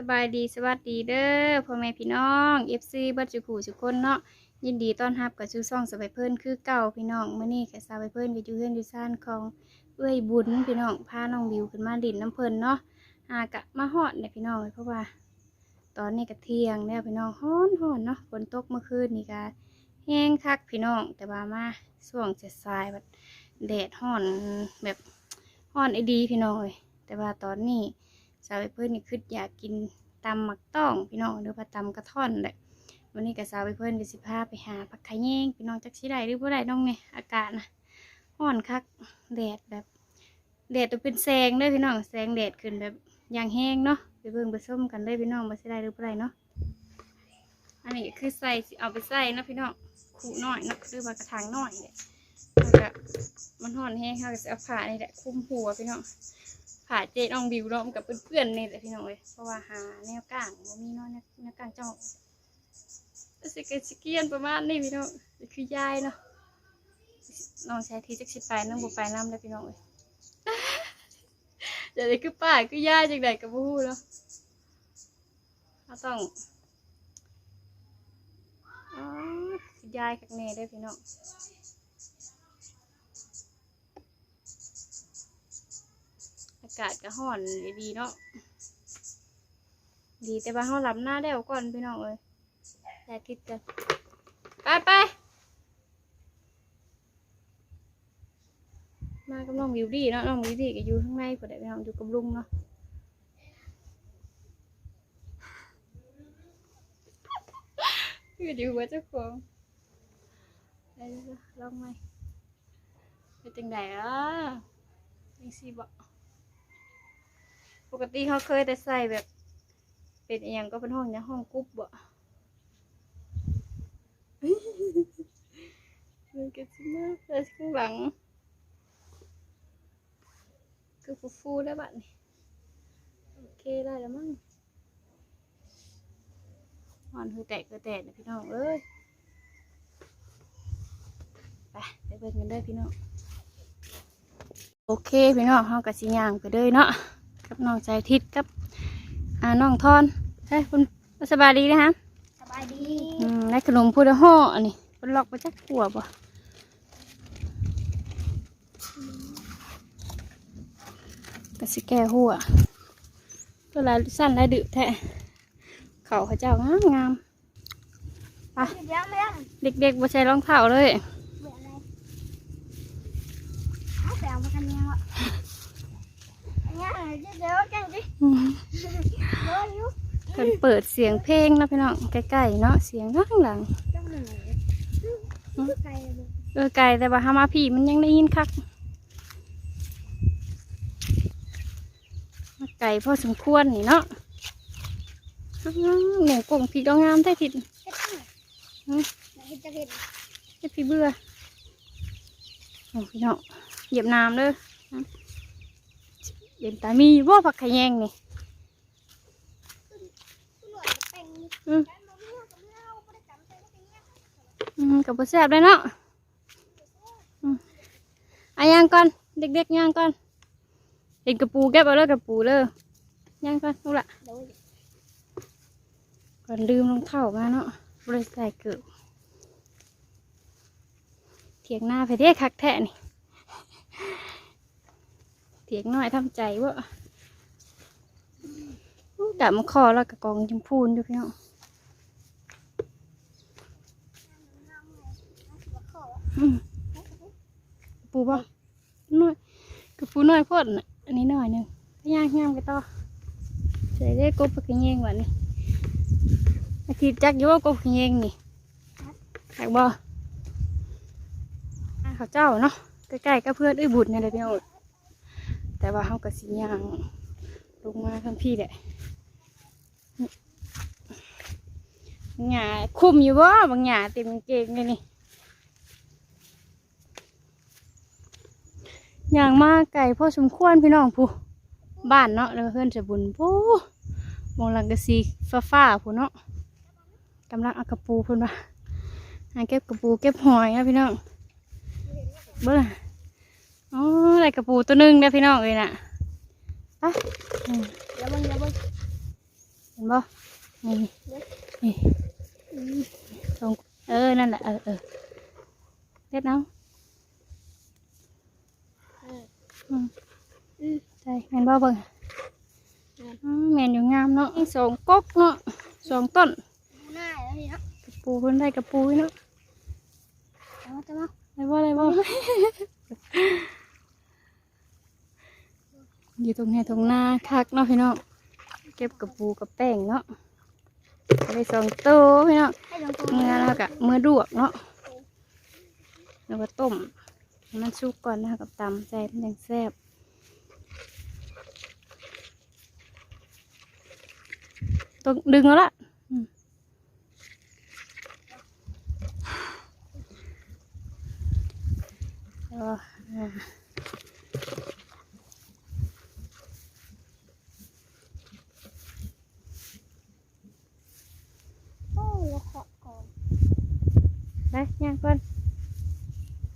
สบายดีสวัสดีเด้อพ่อแม่พี่น้อง FC เบัดจุกูทุคนเนาะยินดีต้อนรับกับชูซ่องสบายเพิ่อนคือเก่าพี่น้องเมื้อนี้กับสบายเพิ่อนก็อยู่เฮือนอยู่ซ่านของเอ้ยบุญพี่น้องพาน้องบิวขึ้นมาดินน้ำเพลินเนาะหากะมาฮอดเนี่ยพี่น้องเพราะว่า ตอนนี้ก็เที่ยงแล้วพี่น้องฮ้อนฮ้อนเนาะฝนตกเมื่อคืนนี่ก็แห้งคักพี่น้องแต่ว่ามาช่วงจะสายแบบแดดฮ้อนแบบฮ้อนไอดีพี่น้องเอ้ยแต่ว่าตอนนี้ สาวไปเพื่อนนี่คืออยากกินตำหมักต้องพี่น้องหรือว่าตำกระท่อนแหละวันนี้กับสาวไปเพื่อนเดี๋ยวสิพาไปหาผักขะแยงพี่น้องจักสิได้หรือบ่ได้น้องเนี่ยอากาศนะร้อนคักแดดแบบแดดตัวเป็นแสงเด้อพี่น้องแสงแดดขึ้นแบบอย่างแห้งเนาะไปเบิ่งไปส้มกันเลยพี่น้องบ่สิได้หรือบ่ได้เนาะอันนี้ก็คือใส่เอาไปใส่นะพี่น้องขู่น้อยนะหรือว่ากระถางน้อยเนี่ยแล้วก็มันร้อนแห้งเขาก็จะเอาผ้านี่แหละคุมหัวพี่น้อง ผ่าเจน้องบิวเนาะกับเพื่อนๆนี่แหละพี่น้องเลยเพราะว่าหาแนวกลางบ่มีเนาะแนวแนวกลางเจ้าสิเกสิเกียนประมาณนี้พี่น้องคือยายเนาะน้องชายทีจักสิไปน้องบ่ไปน้ำเลยพี่น้องเลยเดี๋ยวนี้คือป้าคือยายจังไดกับบ่ฮู้เนาะเราต้องอ๋อยายกับแม่เด้พี่น้องากาศก็ร้อนดีเนาะดีแต่ว่าเขาหลับหน้าได้วก่อนพี่น้องเอ้ยอย่าคิดกันไปไปมากับน้องวิวดี้เนาะน้องวิวดี้ก็อยู่ข้างในพอได้พี่น้องอยู่กับลุงเนาะอยู่ดีหัวเจ้าของไปเด้ลองไหมเป็นจังไดอะยังสิบอก ปกติเขาเคยแต่ใส่แบบ เป็นเอหย่างก็เป็นห้องอย่างห้องกุ๊บบ่มันก็สิมาใส่ข้างหลัง คือฟูฟูๆได้บัดนี่โอเคได้แล้วมั้งหอนคือแตกก็แตกนะพี่น้องเอ้ยไปไปเบิ่งกันได้พี่น้องโอเคพี่น้องเฮากับสิย่างไปเลยเนาะ กับน้องใจทิศกับอ่าน้องทอนเฮ้ยคุณสบายดีนะฮะสบายดีอืมได้ขนมพูดห่ออันนี้เป็นล็อกมาจากขัวบ่ก็สิแก้หัวตัวลายสั้นลายดึกแท้เขาเขาเจ้างามงามไปเดี๋ยวเรื่องเด็กๆบ่ใส่รองเท้าเลยเบื่ออะไรเอาแปลมากันยังวะอันนี้เดี๋ยว กันดิอืมเดี๋ยวอยู่เพิ่นเปิดเสียงเพลงเนาะพี่น้องใกล้ๆเนาะเสียงข้างหลังจังหนึ่งไกลเลยเออไกลแต่ว่าหามาพี่มันยังได้ยินคักมาไก่พอสมควรนี่เนาะอ้าวเหนียงกงพี่ดองงามแท้ทิศเฮ็ดที่ไหนไหนจะเห็นเฮ็ดพี่เบื่อโอ้พี่เนาะเหยียบน้ำเด้อ เย็นตามีอยู่บ่ผักขะแยงนี่หน่วยแต่งอืมกันมาเมื่อกับเมื่อไม่ได้จำใจว่าเป็นยังอืมกับบ่แซ่บเลยเนาะอืมอะย่างก่อน เด็กๆย่างก่อน เห็นกระปูแก็บเอาเลยกระปูเลยย่างก่อนลูกละเดี๋ยวก่อนลืมรองเท้ามาเนาะบริใส่เกือบเถียงหน้าไปเด้คักแท้นี่ เถียงน้อยทำใจวะดับมาคอแล้วกับกองชมพูนอยู่พี่น้องอืมกระปูบ่น้อยกระปูน้อยพ่นน่ะอันนี้น้อยหนึ่งพย่างย่างไปต่อใส่ได้กบปักระเยงวันนี้อาทิตย์จักอยู่ว่ากบเฮงนี่จักบ่เขาเจ้าเนาะใกล้ๆก็เพื่อนอ้ยบุญนี่แหละพี่น้อง แต่ว่าเขาก็สิย่างลงมาทั้งพี่แหละหญ้าคุมอยู่บ่บางหญ้าเต็มเกงเลยนี่ย่างมากไก่พ่อสมควรพี่น้องผู้บ้านเนาะแล้วเพื่อนจะบุญผู้มองหลังกะสีฟ้าๆผู้เนาะกำลังเอากระปูพิ่นมาหาเก็บกระปูเก็บหอยนะพี่น้องเบิ่ง อ๋อได้กระปูตัวหนึงนะพี่น้องเลยน่ะไปอืมเดี๋ยวมึงเดี๋ยวมึงนบ่นี่นี่สองเออ นั่นแหละเออเออเด็ดเอาอืมใช่แมนบ่เบิ่งอืมแมนอยู่งามเนาะสองกกเนาะสองต้นหน้าแล้วนี่เนาะกระปูเพิ่นได้กระปูเนาะแต่ว่าแต่ว่าได้บ่ได้บ่ อยู่ตรงไหนตรงหน้าคักเนาะพี่น้องเก็บกระปูกับแป้งเนาะได้สองโตัวพี่น้องงตัวเมื่อแล้วก็เมื่อดวกเนาะแล้วก็ต้มมันสุกก่อนนะคะกับตำแซ่บมันยังแซ่บต้องดึงแล้วล่ะอืมแล้วก็อ่า โอ้แล้วขอก่อน ไปย่างก่อน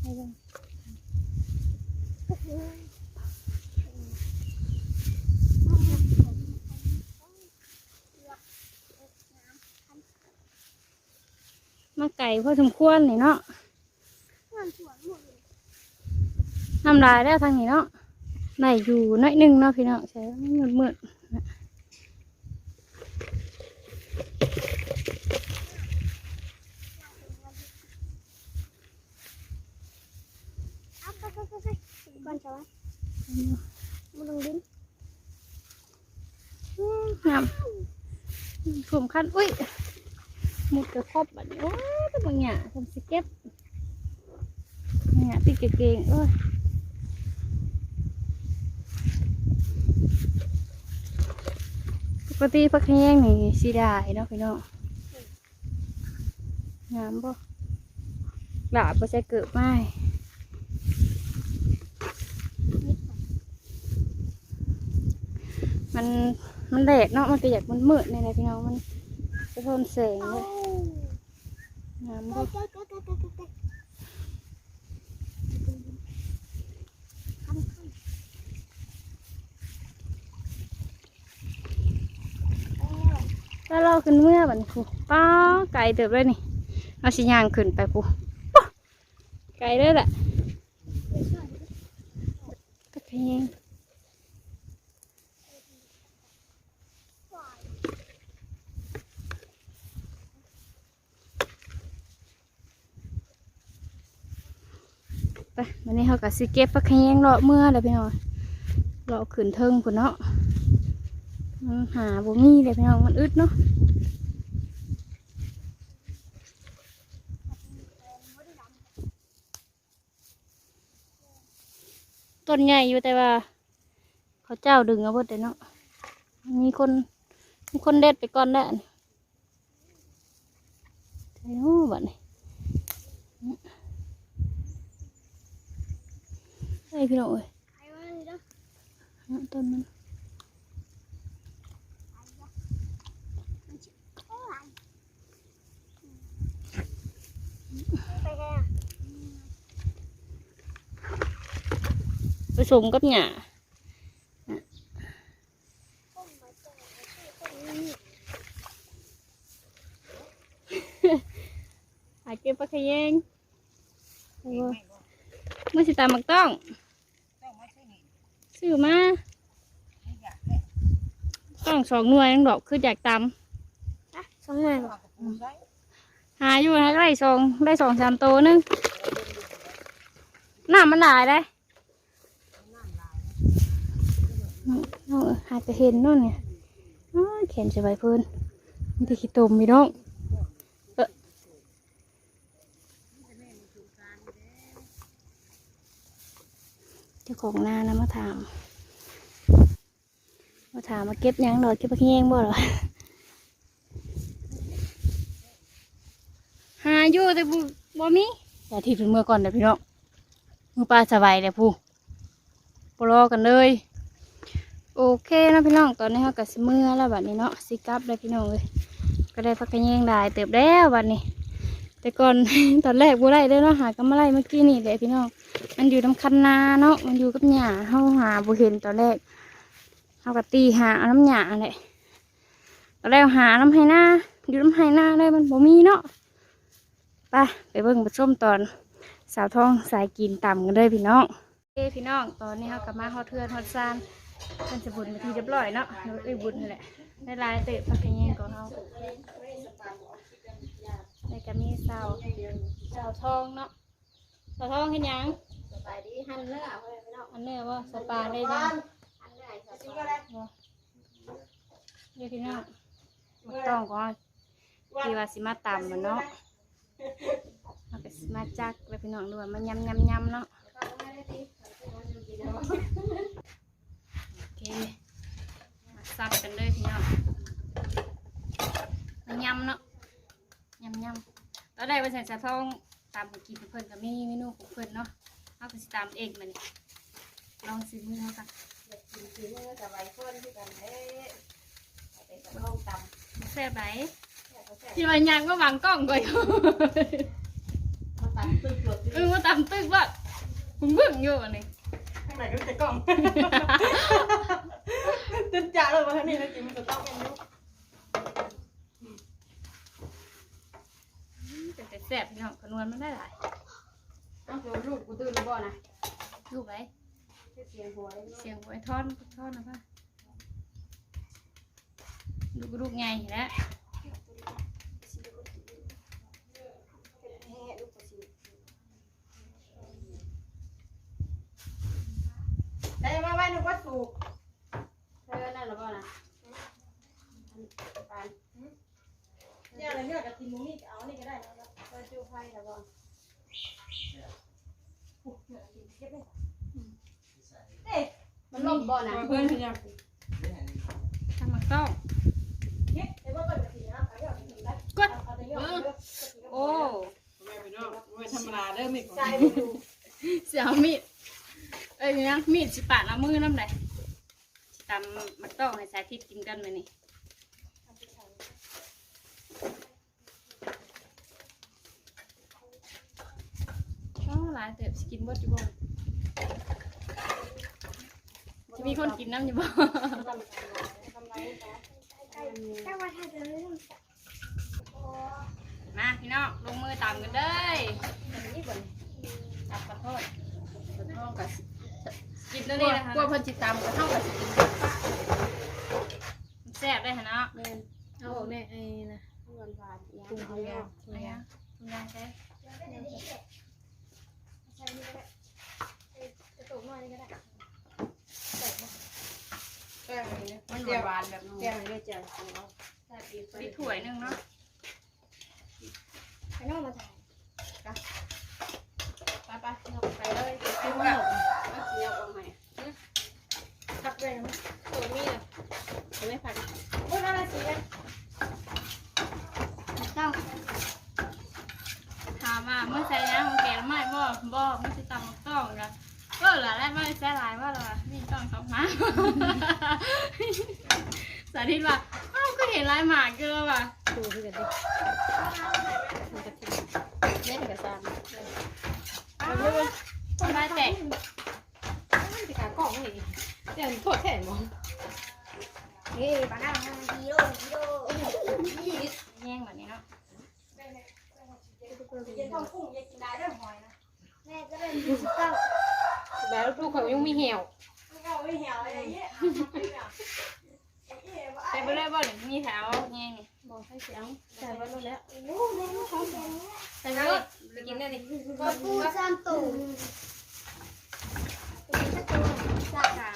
ไปเบิ่งมาไก่พอสมควรนี่เนาะน้ำลายแล้ทางนี้เนาะได้อยู่น้อยหนึงเนาะพี่น้องใช่มืดมืดๆนะ เอาไปไปไปไป ก่อนจะวะมาลงดินงามผมคันอุ้ยหมุดกระครอบแบัดนี้โอ้ยแตะบางอย่างทำสเก็ตเนี่ยติดเก่งๆเอ้ยปกติพักแห้งนี่สีได้เนาะพี่น้องงามบ่หลาบบ่ใช่เกิดไม้ มันมันแดดเนาะมันก็อยากมันมืดในในพี่น้องมันสะท้อนแสงเลยงามไปบ่ไปไปไปไปไปไปทำขึ้นเออแล้วเราขึ้นเมื่อบันคูป้าไก่เติบเลยนี่เอาสิยางขึ้นไปปูไก่เลยแหละตะเพียง วันนี้เขากับสิเก็บปักแห้งเลาะเมื่อเลยพี่น้องเลาะขึ้นเทิงพุ่นเนาะมันหาบ่มีเลยพี่น้องมันอึดเนาะต้นใหญ่อยู่แต่ว่า เขาเจ้าดึงเอาเบิดเลยเนาะมีคนมีคนเด็ดไปก่อนแล้วนี่ใช่โอ้บัดนี้ ไอ้ยพี่น้องเอ้ยใครว่านี่เด้อต้นมันโอ้ยไปแค่ผส มกับหญ้าต้มมาเจอต้นนี้หาเก็บปลาขยงโอ้ยเมื่อสิตามมักต้องซื้อมาต้องสองหน่วยนังดอกคืออยากตำอะสองหน่วยก่อนหาอยู่นะได้สองได้สองสามตัวนึงน้ำมันหลายเลยเอาหาจะเห็นนู่นเนี่ยอ้าวเข็นสบายเพื่นมีแต่ขี้ตมมีน้องเออ จ้าของนานะมาถาม มาถามมาเก็บยังดอเก็บปลาเงี้ยงบ่หรอหาอยู่แต่บุบ่มีอย่าทีถึงเมื่อก่อนเดี๋ยวพี่น้องมือปลาสบายเลยผู้ปรอกันเลย โอเคนะพี่น้องตอนนี้เขากับสิเมื่อแล้วบัดนี้เนาะสิกลับเลยพี่น้องเลยก็ได้พักกันแยงได้เติบแล้วบัดนี้ แต่ก่อนตอนแรกบัได้เลยเนาะหากำอะไรเมื่อกี้นี่แหละพี่น้อง มันอยู่น้ำคันนาเนาะมันอยู่กับหญ้าเขาหาบุเห็นตอนแรกเขาก็ตีหาเอาน้ำหญ้าอะไรตอนแรกหาน้ำให้หน้าอยู่น้ำให้หน้าได้มันบ่มีเนาะไปไปเบิ่งไปส้มตอนสาวทองสายกินต่ำกันเลยพี่น้องเอ้พี่น้องตอนนี้เขากลับมาฮอดเทือนฮอดซานมันจะบุญมาทีเรียบร้อยเนาะหรือเอ้ยบุญนี่แหละได้ลายเตะพักกันยังก่อนเขาในกระมีสาวสาวทองเนาะสาวทองเห็นยัง สบายดีหั่นเนื้อเพื่อนพี่น้องอันเนื้อว่าสปาได้ยังหั่นเนื้อใส่ชิ้นก็ได้เดี๋ยวพี่น้องมาต้องก็ที่ว่าสิมาตำมันเนาะเอาไปสิมาจักแล้วพี่น้องด้วยมายำยำยำเนาะโอเคมาซับกันเลยพี่น้องมายำเนาะยำยำแล้วได้ไปใส่สะท้องตามของกินเพิ่นกับมีเมนูของเพิ่นเนาะ เอาไปสิตามเองมันลองสิมือเขากันกินกินเนื้อกับใบเฟิร์นที่กันเด้เอาไปกับห้องตำแซ่บไหนแค่เขาแค่ที่วันยังก็วางกล้องก่อนมาตำตึ้งตัวเออมาตามตึกว่าบึ้งบึ้งอยู่อันนี้ข้างในก็จะกล่องตึ้งจ้าเลยว่าท่านี่นะจิมันจะต้องเป็นยุคเป็นแต่แซ่บพี่น้องขนวนมันได้หลาย เอาตัวลูกกูตื่นแล้วบ่นะลูกไหมเสียงหัวเลยเสียงหวยทอนทอนนะพ่อลูกลูกไงแล้วแห่ลูกกูสิได้มาไว้นึกว่าสูบเธอนั่นแล้วบ่นะปานเนี่ยอะไรเนี่ยกับทีมนี่เอานี่ก็ได้นะเธอจูไพ่แล้วบ่ เอ๊ะ มันล่ม บ่นะเพื่อนที่ยังทำมาต้องเฮ็ดไอ้ว่าเปิดกระถิ่นนะเอาเดี๋ยวกระถิ่นได้กดเอาแต่เดี๋ยวโอ้แม่พี่น้องไม่ธรรมดาเด้อมิกใจไม่ดูเสียวมีดเอ้ยนี่นะมีดสิปาดละมือน้ำไหลสิตำมาต้องให้สายทิศกินกันไหมนี่อ๋อหลายเติบสิกินบ่จุบ่ จะมีคนกินน้ำอยู่บ่แค่ว่าถ้าจะเล่นมาพี่น้องลงมือตามกันเลยนี่บ่นตับขอโทษห้องกับกินตัวนี้นะคะกลัวเพิ่นสิตามกับเฮากับสิกินแซ่บได้ฮะเนาะแม่นเอาออกแน่ไอ้นะหวานหวานๆปรุงเอาแล้วอะไรอะคุณยายใช้ แก้วนี้มันหวานๆแบบแก้วนี้จะเอาใส่ปีกมีถ้วยหนึงเนาะไปนอกมาถ่ายไปไปนอกไปเลยคิดว่าเอาสิเอาออกใหม่พักด้วยนะตัวนี้อะจะไม่พักโอ้ยน่ารักสิเนี่ยเจ้าถามว่าเมื่อใช้น้ำของแกงไม่บ่บ่ไม่ใช่ตำมักต้องกันเออเหรอแล้วไม่ใช่หลายว่าเหรอนี่ต้องสองมาสาธิตว่าอ้าวก็เห็นลายหมากเกลือว่ะดูคือกันดิมันกระถิ่นเล่นกับซามคนได้แตกมันสิขากล่องนี่เดี๋ยวโทษแทนบ่เฮ้ยปานากิโลกิโลแย่งแบบนี้เนาะกินทองกุ้งยังกินได้ด้วยหอยนะแม่จะเป็นยี่สิบเก้า แล้วลูกเขายังมีเหี่ยวไม่เอาไม่เหี่ยวอะไรอย่างเงี้ยแต่ไปเลยบ่เดี๋ยวมีแถวแย่งนี่บอกให้เสียงใส่ไว้ลงแล้วใส่รถไปกินได้ดิปะปูสามตู่จ้าค่ะ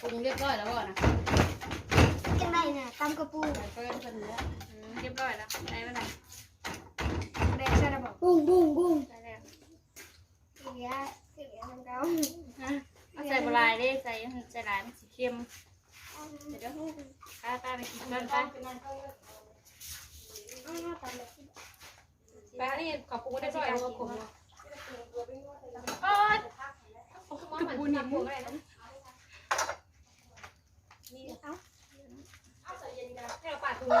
ปรุงเรียบร้อยแล้วก่อนนะยังไงเนี่ยตำกระปูใส่เพิ่มเพิ่นแล้วอืมเรียบร้อยแล้วได้เมื่อไหร่ได้ใช่ไหมบอกบุ้งบุ้งบุ้งได้แล้วเสียเสียทำเขาฮะเอาใส่บลายดิใส่ใส่หลายมันสีเข้มเดี๋ยวเดี๋ยวตาตาไปกินกันไปแป้งนี่ขอปรุงได้ร้อยแล้วก็ขมโอ๊ยกับปูนี่ปรุงได้นะเอาใส่เย็นกันให้เราปาดตรง เอา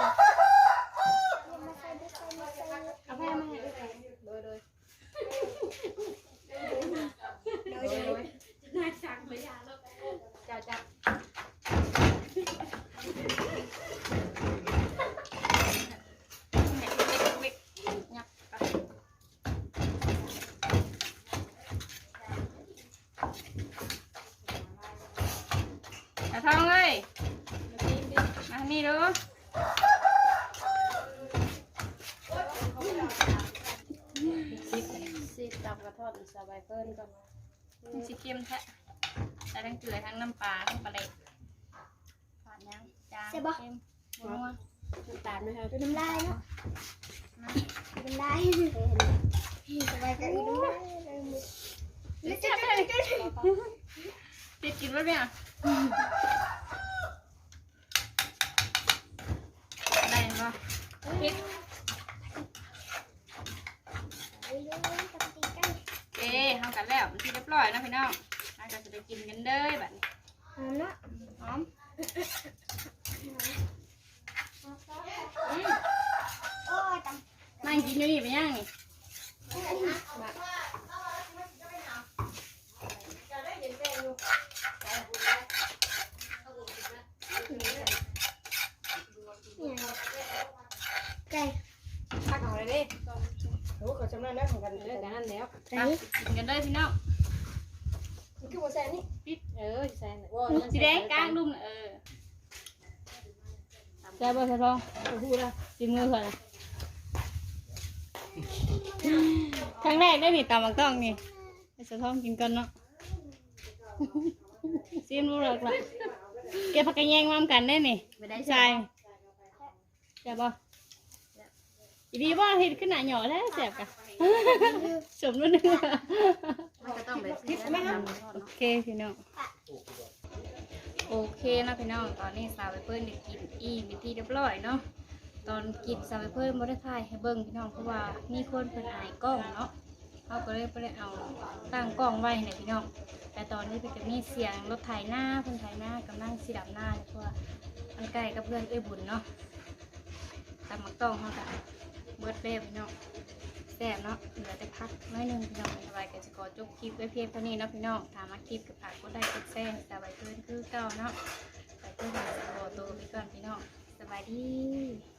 เอา แม่ แม่ มา มา ให้ ให้โดยโดย เดี๋ยว โดย เดี๋ยว โดยน่าชักเลยอะแล้วจ้าจ้า นี่เด้อสิตำกระ ทอดสบายเพิ่นก่อนมันสิเค็มแท้แต่ทั้งเกลือทั้งน้ำปลาทั้งปลาเล็กฝาดยังจางเค็มนัวน้ำตาลไหมครับดูน้ำลายเนาะดูน้ำลายสบายใจดูน้ำลายเลยจับเลยติดกินไว้ไหมอะได้ปะพริก เอ๊ะทำ กันแล้วมันที่เรียบร้อยนะพี่น้องเราก็จะไปกินกันเด้อแบบนี้หอมเนาะหอมโอ้ยตำนั่งกินอยู่นี่ไปย่างนี่ไก่พักเอาเลยดิ โอ้เขาจำได้แล้วของกันเลิกกันนั่นแล้วไก่กินกันเด้อพี่น้องมันคือโมแซนนี่ปิดเออแซนโอ้ยสีแดงกลางดุมน่ะเออแซ่บบ่สะทองพูดละจิ้มมือก่อนนะครั้งแรกได้นี่ตามบักต้องนี่ให้สะทองกินก่อนเนาะซิมรู้หรอกล่ะเก็บผักกระแยงมามกันได้นี่ไม่ได้ใช่แซ่บ บ่อีดีบ่เห็ดขึ้นหน้าหย่อแล้วแซ่บกะสมรู้นึงมันก็ต้องแบบคิดไหมครับโอเคพี่น้องโอเคนะพี่น้องตอนนี้สาวไปเพิ่นได้กินอีมีที่เรียบร้อยเนาะตอนกินสาวไปเพิ่นบ่ได้ถ่ายให้เบิ่งพี่น้องเพราะว่ามีคนเพิ่นอายกล้องเนาะเขาก็เลยบ่ได้เอาตั้งกล้องไว้ให้พี่น้องแต่ตอนนี้เพิ่นก็มีเสียงรถไถหน้าเพิ่นไถหน้ากำลังสิดับหน้าเลยเพราะว่ามันใกล้กับเพื่อนเอ้ยบุญเนาะตามมักต้องเฮาก็ เบิดเล้วพี่น้องแซ่บเนาะเหลือแต่พักน้อยหนึงพี่น้องสบายก็จะขอจบคลิปไว้เพียงเท่านี้เนาะพี่น้องถามมาคลิปกับผักก็ได้กดแซ่สบายเกินคือเก่าเนาะไปเพื่อนหาสบายตัวไปก่อนพี่น้องสบายดี